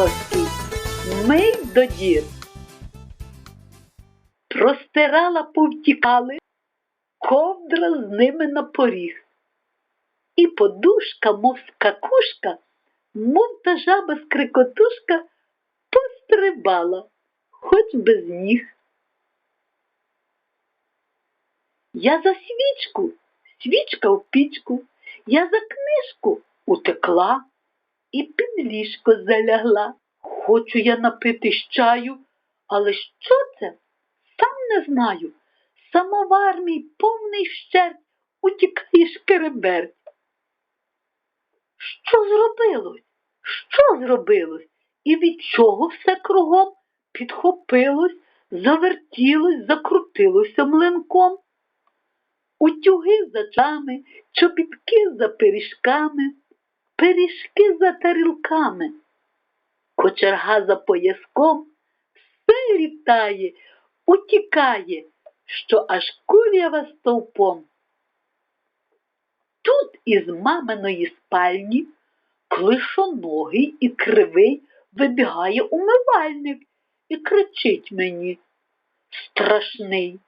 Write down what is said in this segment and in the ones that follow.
Чуковський, мий до дір. Простирала повтікали, ковдра з ними на поріг. І подушка, мов скакушка, мов та жаба скрикотушка, пострибала, хоч без ніг. Я за свічку, свічка в пічку, я за книжку утекла і під ліжко залягла. Хочу я напити чаю, але що це? Сам не знаю. Самовар мій повний вщерть, утікає шкереберть. Що зробилось? Що зробилось? І від чого все кругом підхопилось, завертілось, закрутилося млинком? Утюги за чами, чобітки за пиріжками, пиріжки за тарілками, кочерга за пояском, все літає, утікає, що аж курява стовпом. Тут із маминої спальні клишоногий і кривий вибігає умивальник і кричить мені страшний.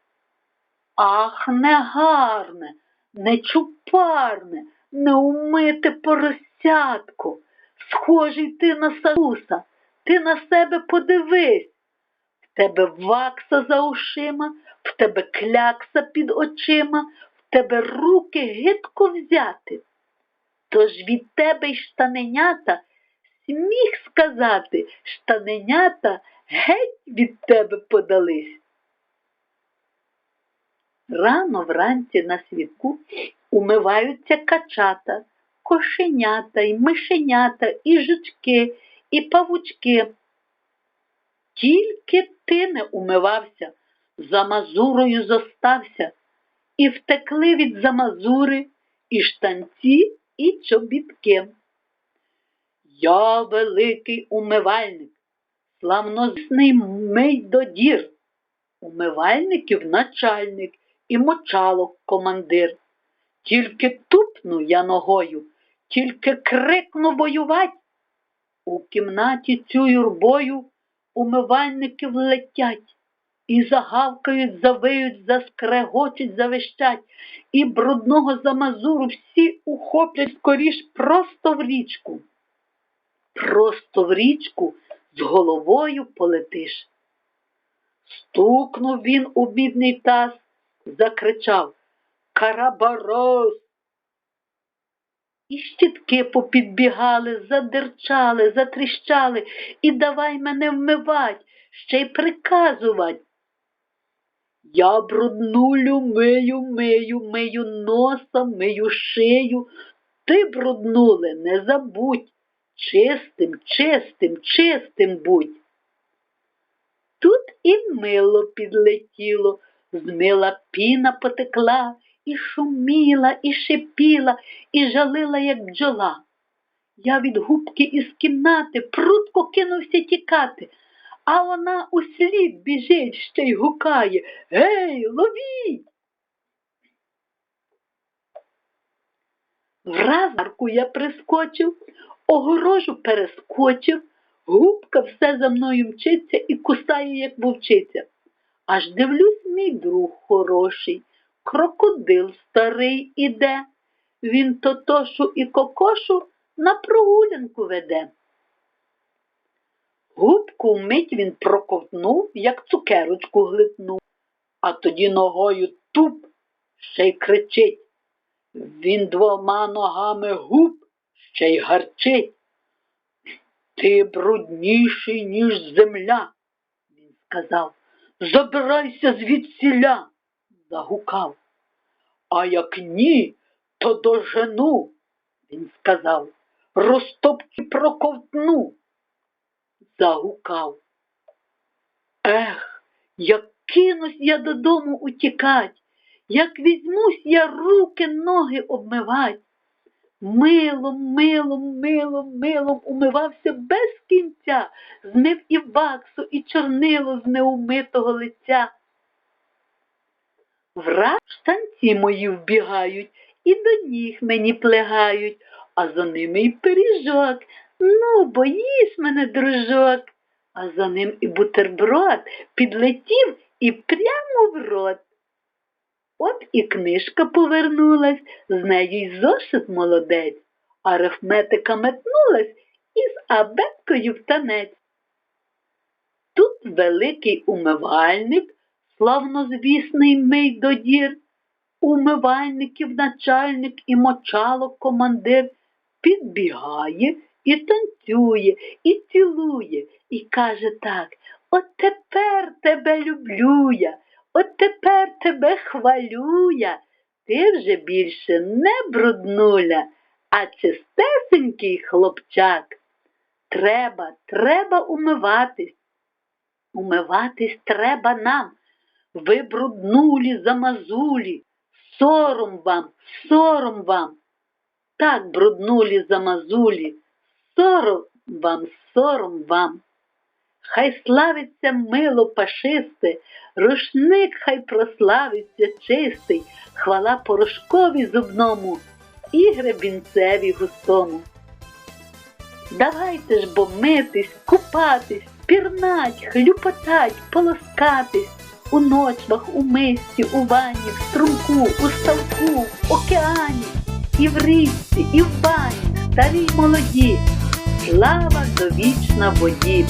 Ах, негарне, нечупарне, неумите поросятко. Схожий ти на сауса, ти на себе подивись. В тебе вакса за ушима, в тебе клякса під очима, в тебе руки гидко взяти. Тож від тебе й штаненята, сміх сказати, штаненята геть від тебе подались. Рано вранці на світку умиваються качата, кошенята, і мишенята, і жучки, і павучки. Тільки ти не умивався, за мазурою зостався, і втекли від замазури і штанці, і чобітки. Я великий умивальник, славнозний мий до дір, умивальників начальник і мочалок командир. Тільки тупну я ногою, тільки крикну воювать. У кімнаті цю юрбою умивальники влетять і загавкають, завиють, заскрегочуть, завищать, і брудного замазуру всі ухоплять скоріш просто в річку. Просто в річку з головою полетиш. Стукнув він у бідний таз, закричав Карабарос. І щітки попідбігали, задерчали, затріщали, і давай мене вмивать, ще й приказувать. Я бруднулю мию, мию, мию носа, мию шию. Ти, бруднуле, не забудь, чистим, чистим, чистим будь. Тут і мило підлетіло, з мила піна потекла, і шуміла, і шипіла, і жалила, як бджола. Я від губки із кімнати прутко кинувся тікати, а вона услід біжить ще й гукає Гей, ловіть! Враз арку я прискочив, огорожу перескочив, губка все за мною мчиться і кусає, як вовчиця. Аж дивлюсь, мій друг хороший, крокодил старий іде. Він тотошу і кокошу на прогулянку веде. Губку вмить він проковтнув, як цукерочку глитнув, а тоді ногою туп ще й кричить. Він двома ногами губ ще й гарчить. Ти брудніший, ніж земля, він сказав. Забирайся звідсіля, загукав. А як ні, то дожену, він сказав, розтопки проковтну, загукав. Ех, як кинусь я додому утікать, як візьмусь я руки, ноги обмивать. Милом, милом, милом, милом умивався без кінця, змив і ваксу, і чорнило з неумитого лиця. Враз штанці мої вбігають і до ніг мені плегають, а за ними й пиріжок Ну, боїш мене, дружок, а за ним і бутерброд підлетів і прямо в рот. От і книжка повернулась, з нею й зошит молодець, арифметика метнулась із абеткою в танець. Тут великий умивальник, славнозвісний мий додір, умивальників начальник і мочалок командир підбігає і танцює, і цілує, і каже так, от тепер тебе люблю я, от тепер тебе хвалю я, ти вже більше не бруднуля, а чистесенький хлопчак. Треба, треба умиватись. Умиватись треба нам. Ви бруднулі замазулі, сором вам, сором вам. Так бруднулі замазулі, сором вам, сором вам. Хай славиться мило пашисте, рушник хай прославиться чистий, хвала порошкові зубному і гребінцеві густому. Давайте ж бо митись, купатись, пірнать, хлюпотать, полоскатись у ночвах, у мисці, у ванні, в струмку, у ставку, в океані, і в річці, і в бані, старі й молоді. Слава довічна воді!